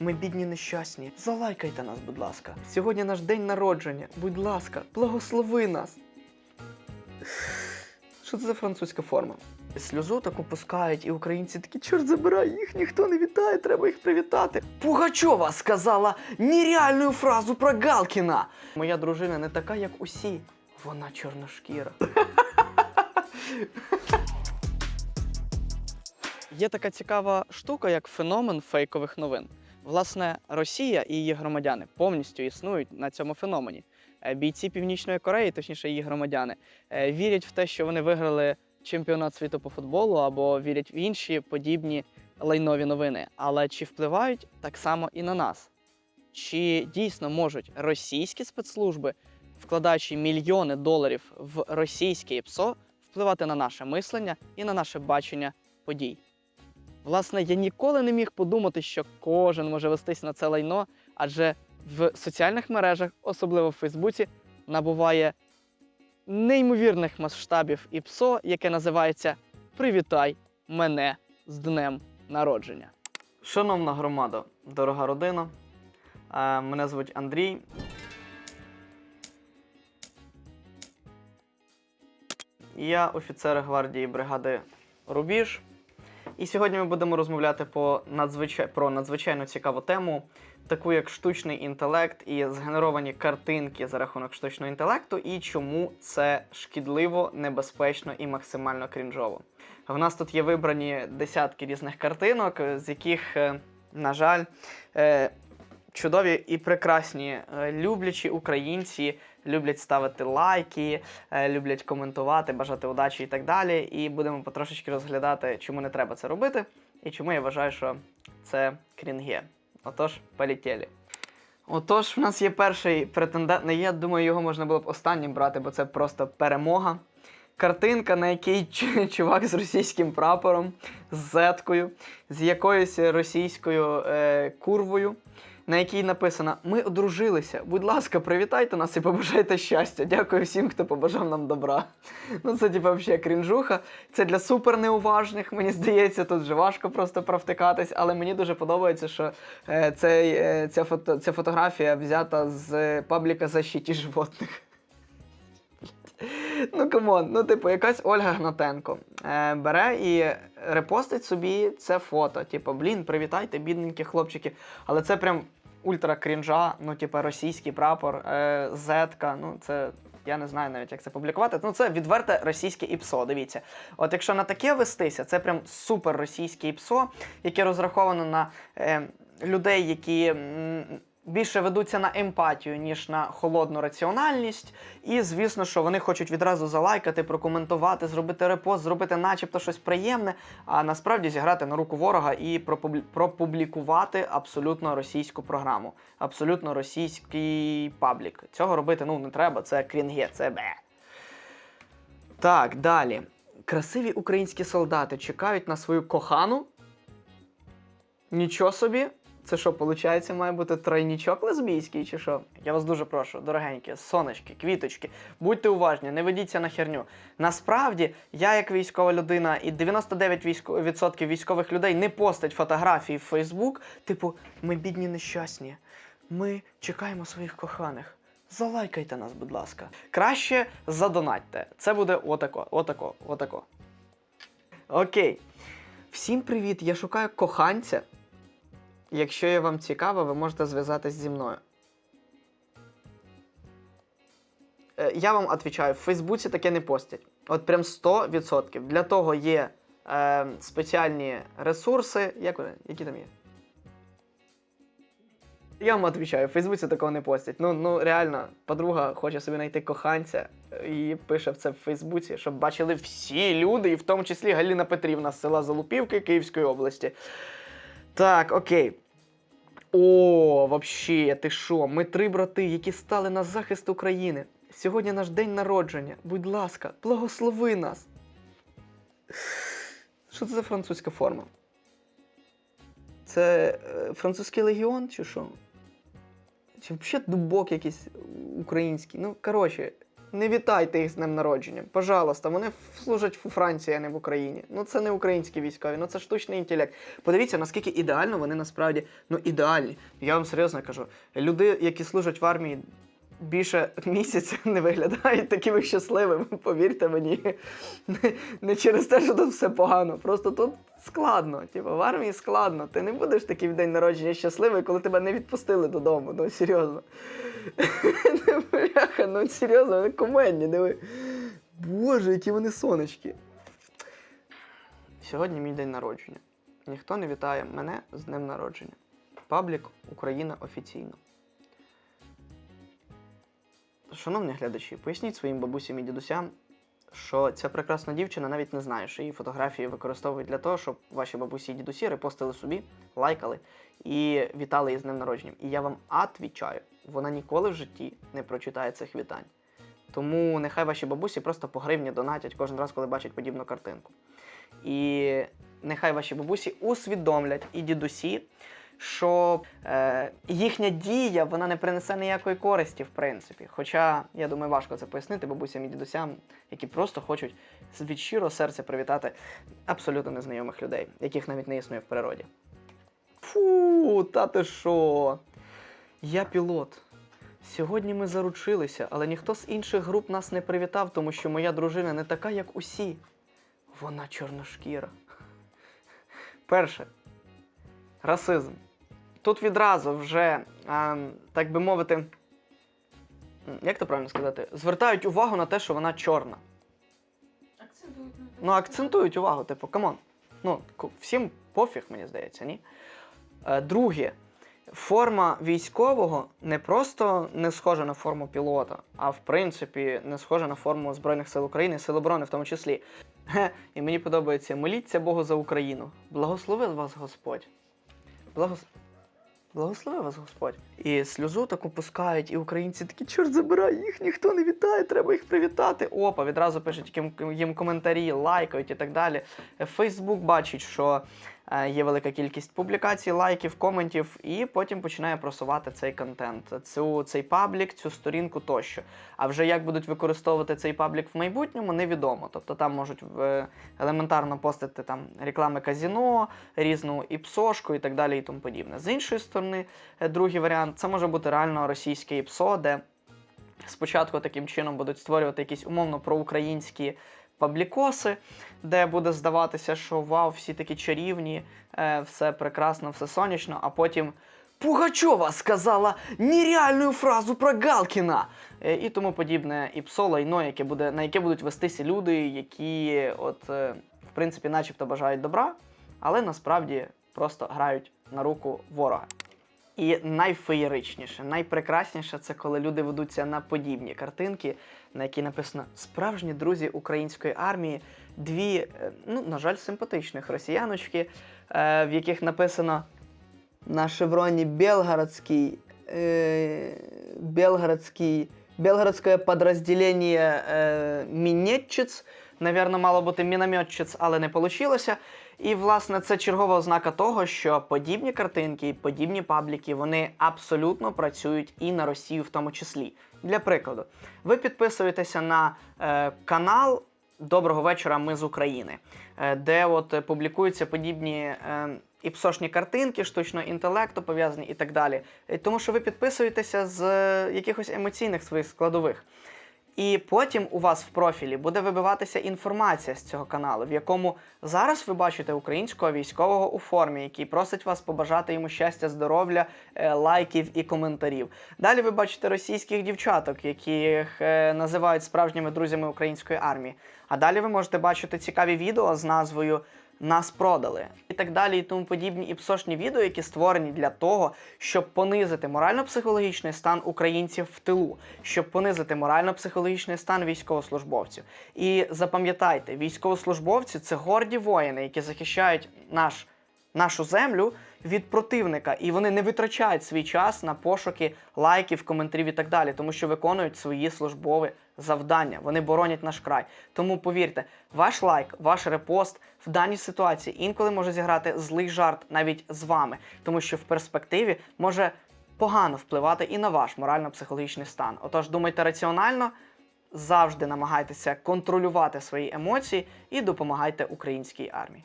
Ми бідні нещасні. Залайкайте нас, будь ласка. Сьогодні наш день народження. Будь ласка, благослови нас. Що це за французька форма? Сльозу таку пускають, і українці такі, чорт забирай, їх ніхто не вітає, треба їх привітати. Пугачова сказала нереальну фразу про Галкіна. Моя дружина не така, як усі. Вона чорношкіра. Є така цікава штука, як феномен фейкових новин. Власне, Росія і її громадяни повністю існують на цьому феномені. Е, Бійці Північної Кореї, точніше її громадяни, е, вірять в те, що вони виграли чемпіонат світу по футболу або вірять в інші подібні лайнові новини. Але чи впливають так само і на нас? Чи дійсно можуть російські спецслужби, вкладаючи мільйони доларів в російське ПСО, впливати на наше мислення і на наше бачення подій? Власне, я ніколи не міг подумати, що кожен може вестись на це лайно, адже в соціальних мережах, особливо в Фейсбуці, набуває неймовірних масштабів і ПСО, яке називається Привітай мене з днем народження. Шановна громада, дорога родина. е, Мене звуть Андрій. Я офіцер гвардії бригади Рубіж. І сьогодні ми будемо розмовляти по надзвичай... про надзвичайно цікаву тему, таку як штучний інтелект і згенеровані картинки за рахунок штучного інтелекту, і чому це шкідливо, небезпечно і максимально крінжово. В нас тут є вибрані десятки різних картинок, з яких, е, на жаль, е, чудові і прекрасні е, люблячі українці люблять ставити лайки, е, люблять коментувати, бажати удачі і так далі. І будемо потрошечки розглядати, чому не треба це робити, і чому я вважаю, що це крінге. Отож, полетіли. Отож, в нас є перший претендент. Не я думаю, його можна було б останнім брати, бо це просто перемога. Картинка, на якій чувак з російським прапором, з зеткою, з якоюсь російською е, курвою, на якій написано: Ми одружилися. Будь ласка, привітайте нас і побажайте щастя. Дякую всім, хто побажав нам добра. Ну, це типу взагалі крінжуха. Це для супер неуважних. Мені здається, тут вже важко просто провтикатись, але мені дуже подобається, що е, цей, е, ця, фото, ця фотографія взята з пабліка защиті животних. Ну, камон, ну, типу, якась Ольга Гнатенко е, бере і репостить собі це фото. Типу, блін, привітайте, бідненькі хлопчики. Але це прям ультра крінжа, ну, типу, російський прапор, е, зетка. Ну, це. Я не знаю навіть, як це публікувати. Ну, це відверте російське ІПСО. Дивіться. От якщо на таке вестися, це прям супер російське ІПСО, яке розраховано на е, людей, які більше ведуться на емпатію, ніж на холодну раціональність. І звісно, що вони хочуть відразу залайкати, прокоментувати, зробити репост, зробити начебто щось приємне, а насправді зіграти на руку ворога і пропублікувати абсолютно російську програму, абсолютно російський паблік. Цього робити ну не треба, це крінге, це бе. Так, далі. Красиві українські солдати чекають на свою кохану. Нічого собі. Це що, виходить, має бути тройнічок лесбійський, чи що? Я вас дуже прошу, дорогенькі, сонечки, квіточки, будьте уважні, не ведіться на херню. Насправді, я як військова людина і 99% військо- військових людей не постать фотографії в Фейсбук, типу, ми бідні нещасні, ми чекаємо своїх коханих. Залайкайте нас, будь ласка. Краще задонатьте. Це буде отако, отако, отако. Окей. Всім привіт! Я шукаю коханця. Якщо є вам цікаво, ви можете зв'язатись зі мною. Е, Я вам відповідаю, в Фейсбуці таке не постять. От прям 100%. Для того є е, спеціальні ресурси. Як вони? Які там є? Я вам відповідаю, в Фейсбуці такого не постять. Ну, ну реально, подруга хоче собі знайти коханця і пише це в Фейсбуці, щоб бачили всі люди, і в тому числі Галіна Петрівна з села Залупівки Київської області. Так, окей. О, вообще, ти що? Ми три брати, які стали на захист України. Сьогодні наш день народження. Будь ласка, благослови нас. Що це за французька форма? Це е, французький легіон чи що? Чи взагалі дубок якийсь український? Ну, коротше, Не вітайте їх з днем народження. Пожалуйста, вони служать у Франції, а не в Україні. Ну це не українські військові, ну це штучний інтелект. Подивіться, наскільки ідеально вони насправді ну ідеальні. Я вам серйозно кажу. Люди, які служать в армії. Більше місяця не виглядають такими щасливими, повірте мені. Не, не через те, що тут все погано. Просто тут складно. Типу, в армії складно. Ти не будеш такий в день народження щасливий, коли тебе не відпустили додому. Ну серйозно. Ну серйозно, вони кумедні, диви. Боже, які вони сонечки. Сьогодні мій день народження. Ніхто не вітає мене з днем народження. Паблік Україна офіційно. Шановні глядачі, поясніть своїм бабусям і дідусям, що ця прекрасна дівчина навіть не знає, що її фотографії використовують для того, щоб ваші бабусі і дідусі репостили собі, лайкали і вітали її з днем народження. І я вам отвічаю, вона ніколи в житті не прочитає цих вітань. Тому нехай ваші бабусі просто по гривні донатять кожен раз, коли бачать подібну картинку. І нехай ваші бабусі усвідомлять і дідусі, що е, їхня дія вона не принесе ніякої користі, в принципі. Хоча, я думаю, важко це пояснити бабусям і дідусям, які просто хочуть від щирого серця привітати абсолютно незнайомих людей, яких навіть не існує в природі. Фу, та ти що? Я пілот. Сьогодні ми заручилися, але ніхто з інших груп нас не привітав, тому що моя дружина не така, як усі. Вона чорношкіра. Перше. Расизм. Тут відразу вже, ем, так би мовити, як то правильно сказати, звертають увагу на те, що вона чорна. Акцентують. Ну, акцентують увагу, типу, камон. Ну, всім пофіг, мені здається, ні? Е, друге, форма військового не просто не схожа на форму пілота, а в принципі не схожа на форму Збройних сил України, Сил оборони в тому числі. Ге, і мені подобається моліться Богу за Україну. Благослови вас Господь. Благос... Благослови вас Господь. І сльозу таку пускають, і українці такі, чорт забирай, їх ніхто не вітає, треба їх привітати. Опа, відразу пишуть їм, коментарі, лайкають і так далі. Фейсбук бачить, що є велика кількість публікацій, лайків, коментів, і потім починає просувати цей контент, цю, цей паблік, цю сторінку тощо. А вже як будуть використовувати цей паблік в майбутньому, невідомо. Тобто там можуть е, елементарно постити там реклами казіно, різну іпсошку і так далі, і тому подібне. З іншої сторони, е, другий варіант це може бути реально російське іпсо, де спочатку таким чином будуть створювати якісь умовно проукраїнські паблікоси, де буде здаватися, що вау, всі такі чарівні, е, все прекрасно, все сонячно, а потім. Пугачова сказала нереальну фразу про Галкіна Е, і тому подібне іпсо, лайно, яке буде, на яке будуть вестися люди, які, от, е, в принципі, начебто бажають добра, але насправді просто грають на руку ворога. І найфеєричніше, найпрекрасніше це коли люди ведуться на подібні картинки, на які написано Справжні друзі української армії, дві, е, ну, на жаль, симпатичних росіяночки, е, в яких написано на шевроні Белгородський, е, Белгородський, Белгородське підрозділення мінетчиць. Навірно, мало бути мінометчиць, але не вийшло. І, власне, це чергова ознака того, що подібні картинки, подібні пабліки, вони абсолютно працюють і на Росію в тому числі. Для прикладу, ви підписуєтеся на е, канал Доброго вечора, ми з України, е, де от публікуються подібні е, іпсошні картинки, штучного інтелекту пов'язані і так далі. Е, Тому що ви підписуєтеся з е, якихось емоційних своїх складових. І потім у вас в профілі буде вибиватися інформація з цього каналу, в якому зараз ви бачите українського військового у формі, який просить вас побажати йому щастя, здоров'я, е, лайків і коментарів. Далі ви бачите російських дівчаток, яких е, називають справжніми друзями української армії. А далі ви можете бачити цікаві відео з назвою Нас продали і так далі, і тому подібні іпсошні відео, які створені для того, щоб понизити морально-психологічний стан українців в тилу, щоб понизити морально-психологічний стан військовослужбовців. І запам'ятайте, військовослужбовці це горді воїни, які захищають наш нашу землю від противника, і вони не витрачають свій час на пошуки лайків, коментарів і так далі, тому що виконують свої службові завдання. Вони боронять наш край. Тому повірте, ваш лайк, ваш репост в даній ситуації інколи може зіграти злий жарт навіть з вами, тому що в перспективі може погано впливати і на ваш морально-психологічний стан. Отож, думайте раціонально. завжди намагайтеся контролювати свої емоції і допомагайте українській армії.